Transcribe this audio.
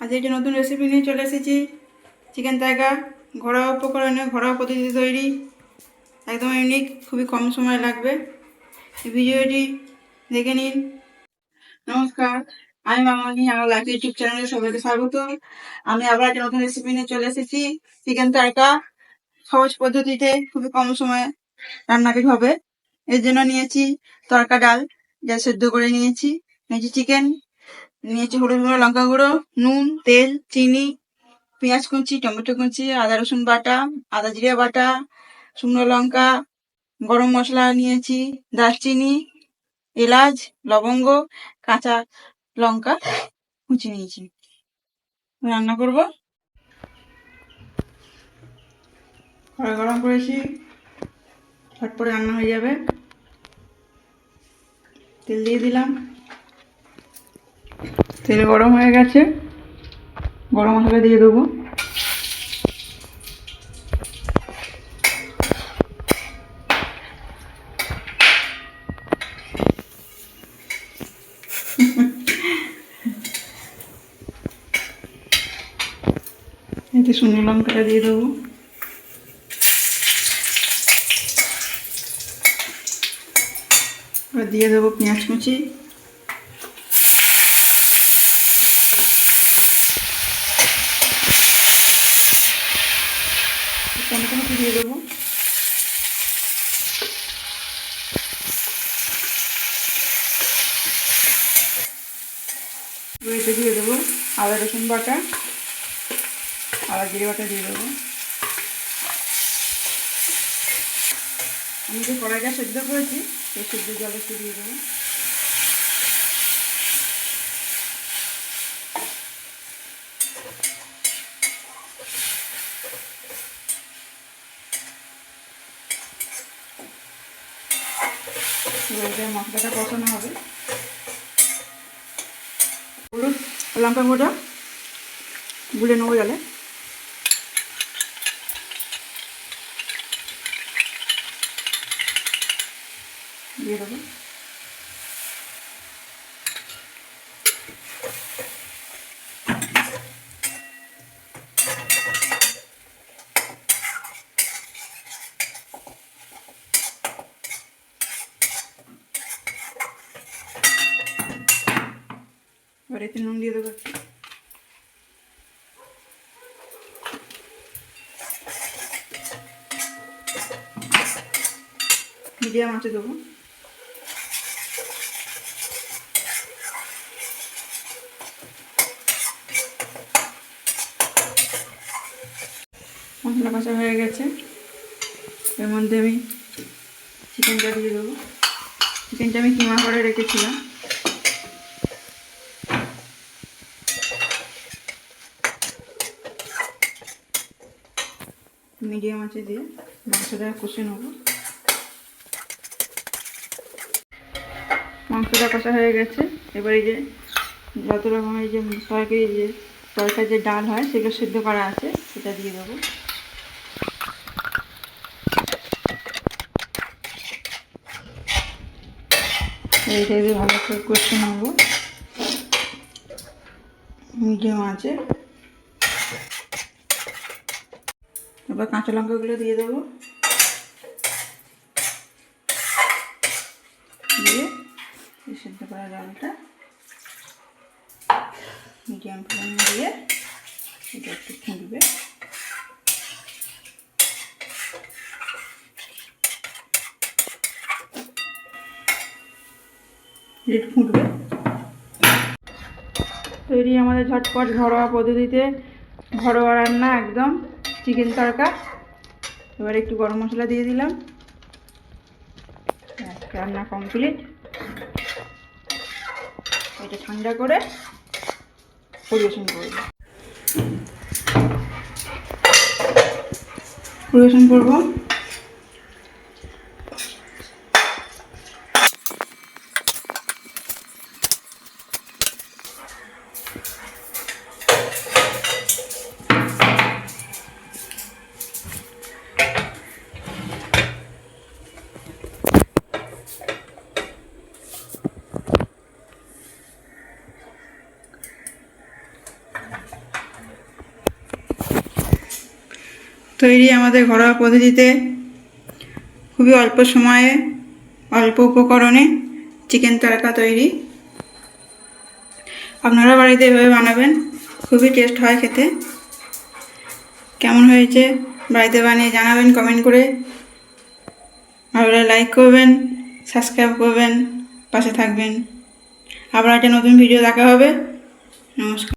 আজ একটি নতুন রেসিপি নিয়ে চলে এসেছি। চিকেন তাইকা ঘরোয়া উপকরণে ঘরোয়া পদ্ধতি তৈরি। একদম ইউনিক খুবই কম সময় লাগবে। এই ভিডিওটি দেখে নিন। নমস্কার, আমি মামনি আমার লাইফ ইউটিউব চ্যানেলে সবাইকে স্বাগত। আমি আবার একটা নতুন রেসিপি নিয়ে চলে এসেছি। চিকেন তাইকা সহজ পদ্ধতিতে খুবই কম সময়ে রান্নাটি হবে। এর জন্য নিয়েছি তরকা ডাল। যা সেদ্ধ করে নিয়েছি। নিয়েছি চিকেন নিয়েছি হলুদ গুঁড়ো, লঙ্কা গুঁড়ো, নুন, তেল, চিনি, পেঁয়াজ কুচি, টমেটো কুচি, আদা, রসুন বাটা, আদা জিরে বাটা, শুকনো লঙ্কা, গরম মশলা নিয়েছি, দারচিনি, এলাচ, লবঙ্গ, কাঁচা লঙ্কা কুচি নিয়েছি। রান্না করব। কড়াই গরম করেছি, ঝটপটে রান্না হয়ে যাবে। তেল দিয়ে দিলাম। তেল গরম হয়ে গেছে। গরম মশলা দিয়ে দেবো। এতে শুকনো লঙ্কাটা দিয়ে দেবো। দিয়ে দেবো পেঁয়াজ কুচি। টমেটো কুচি দিয়ে দেবো? এবার দিয়ে দেবো আদা, রসুন বাটা। আদা, জিরে বাটা দিয়ে দেবো। আমি যে কড়াইটা সেদ্ধ করেছি, সেই সেদ্ধ জল একটু দিয়ে দেবো। এটা মশলাটা কষানো হবে। হলুদ লঙ্কা গুঁড়ো গুলে নেব জলে। দিয়ে দেবো। এবার নুন দিয়ে দেবো। মিডিয়াম আঁচে দেবো মশলা কষা হয়ে গেছে এর মধ্যে আমি চিকেনটা দিয়ে দেবো চিকেনটা আমি কিমা করে রেখেছিলাম মিডিয়াম আছে দিয়ে মাংসটা কষে নেব। মাংসটা কষা হয়ে গেছে। এবার এই যে যত রকমের যে তরকারি যে তরকারি যে ডাল হয়, সেগুলো সিদ্ধ করা আছে, সেটা দিয়ে দেবো। এইটা দিয়ে ভালো করে কষে নেব। মিডিয়াম আছে। এবার কাঁচা লঙ্কাগুলো দিয়ে দেবো। দিয়ে সেদ্ধ করা ডালটা মিডিয়াম ফ্লেমে দিয়ে এটা একটু ফুটবে একটু ফুটবে তৈরি আমাদের ঝটপট ঘরোয়া পদ্ধতিতে ঘরোয়া রান্না একদম। চিকেন তড়কা। এবার একটু গরম মশলা দিয়ে দিলাম। রান্না কমপ্লিট এটা ঠান্ডা করে পরিবেশন করব। পরিবেশন করব। তৈরি আমাদের ঘরোয়া পদ্ধতিতে খুবই অল্প সময়ে, অল্প উপকরণে চিকেন তড়কা তৈরি। আপনারা বাড়িতে এভাবে বানাবেন, খুবই টেস্ট হয় খেতে। কেমন হয়েছে বাড়িতে বানিয়ে জানাবেন কমেন্ট করে। লাগলে লাইক করবেন, সাবস্ক্রাইব করবেন, পাশে থাকবেন। আবার একটা নতুন ভিডিও দেখা হবে। নমস্কার।